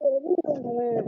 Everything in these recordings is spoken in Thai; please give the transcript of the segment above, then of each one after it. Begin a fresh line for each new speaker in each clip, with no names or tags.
เออพี่ลงทำไมอะ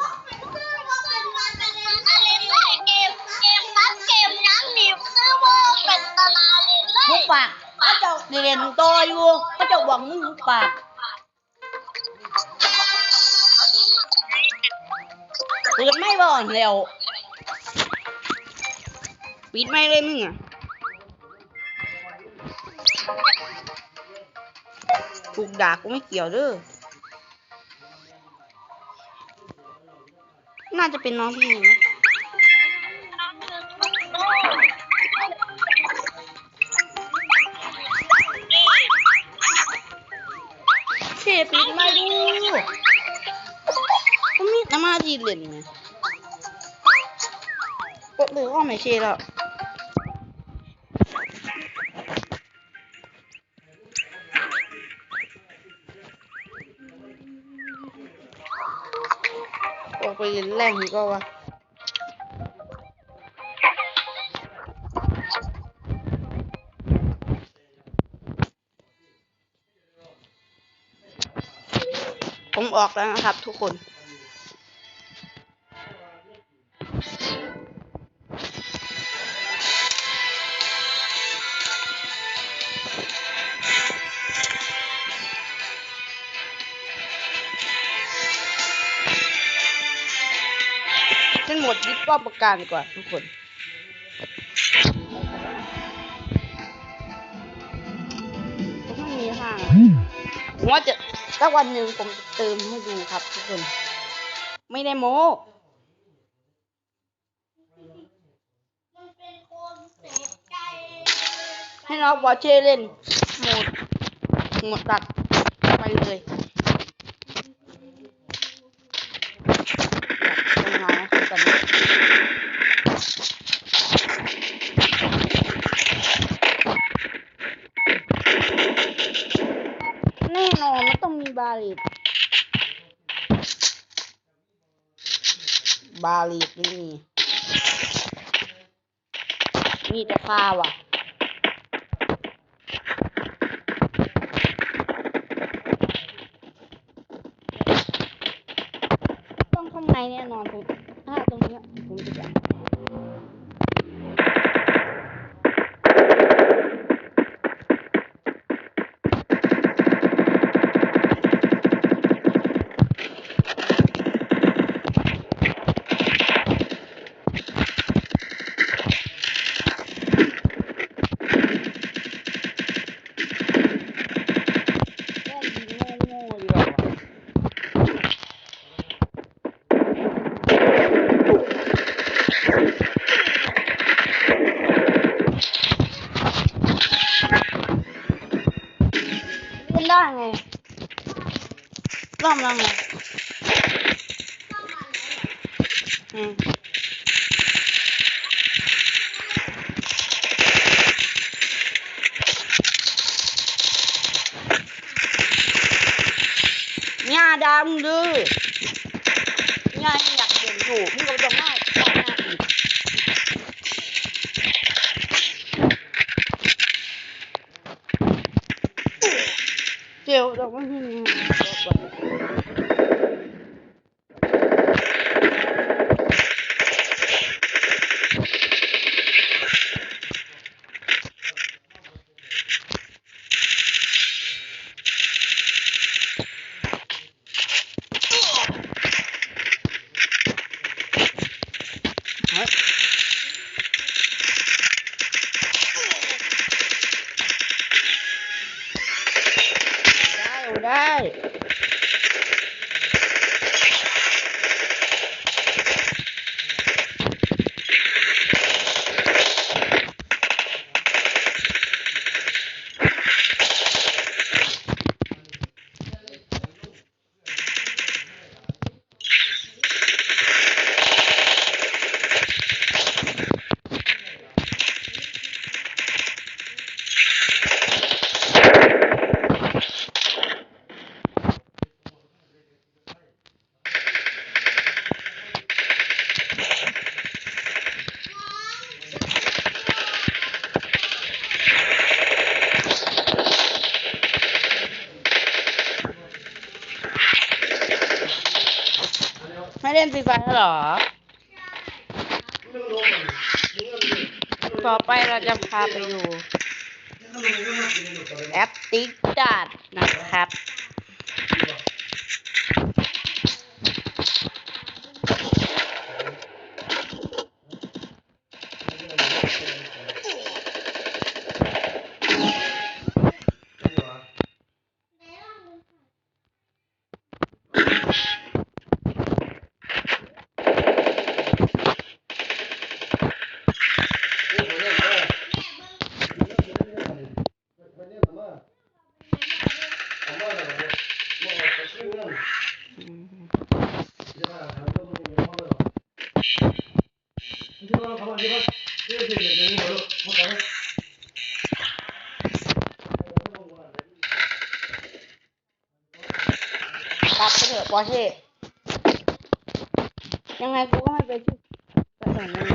มันจะเป็นแมวต่อ
มุกปากเขาเจ้าเรียนต่ออยู่เขาเจ้าบอกมึงมุกปากเปิดไม่บ่อนแล้วปิดไม่เลยมึงอะถูกด่ากูไม่เกี่ยวเด้อ น่าจะเป็นน้องพี่นะเสปิดมาดูก็มีน้ำมาจีเล่นไงก็เลยว่าไม่ใช่แล้ แรงอีกก็วะผมออกแล้วนะครับทุกคน เป็นหมดยึดรอบประการดีกว่าทุกคนไม่มีห้างผมว่าจะสักวันหนึ่งผมจะเติมให้ดูครับ ทุกคน ไม่ได้โม้ให้น้องบอเช่เล่นโหมดโหมดตัดไปเลยเป็นไงนะครับตอนนี้แน่นอนไม่ต้องมีบา ลีดบาลีดไม่มีมีแต่ข้าวอะต้องข้างในแน่นอนผมถ้าตรงเนี้ยผมจะ รอบแล้วไงอืมหญ้าดำดื้อ ไปแล้วเหรอ ต่อไปเราจะพาไปดู แอปติ๊กจัดนะครับ กลับไปเถอะปอเช่ยังไงกูก็ไม่ไปที่ไปไหนไม่ไ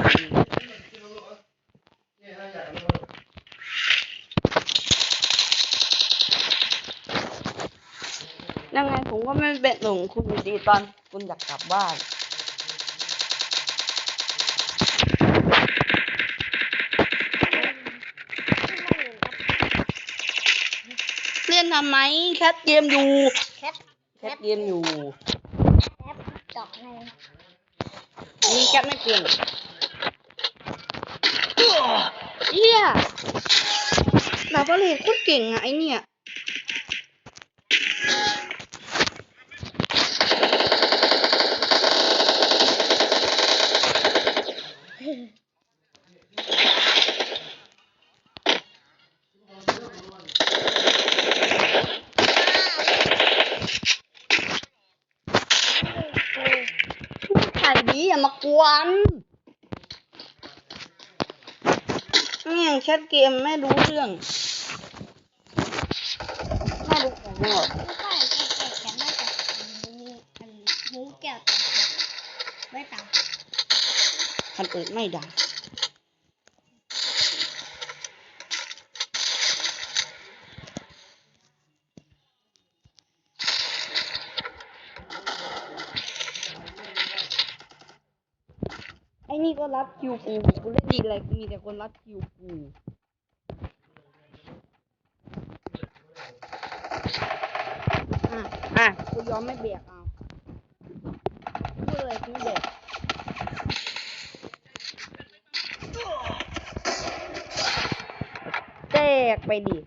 ยังไงผมก็ไม่เป็นหลงคุณดีตอนคุณอยากกลับบ้าน ทำไมแคทเกมอยู่
แคท
แคทเกมอยู่
แคทดอกใน
นี่แคทไม่เก่งเฮียดาบเลดโคตรเก่งอะไอเนี่ย ถ่ายดีอย่ามากวนนี่ยแชทเกมไม่รู้เรื่องไม่รู้ของหรอก
ไม่ค่แค่แค่ไม่แต่อันหูแก้วไม่ต่าง
คันเปิดไม่ดัง นี่ก็รัดคิวกูกูเล่นดีอะไรมีแต่คนรัดคิวกูอะอะกูยอมไม่เบียกเอาพูดอะไรกูไม่เบียกแตกไปดิ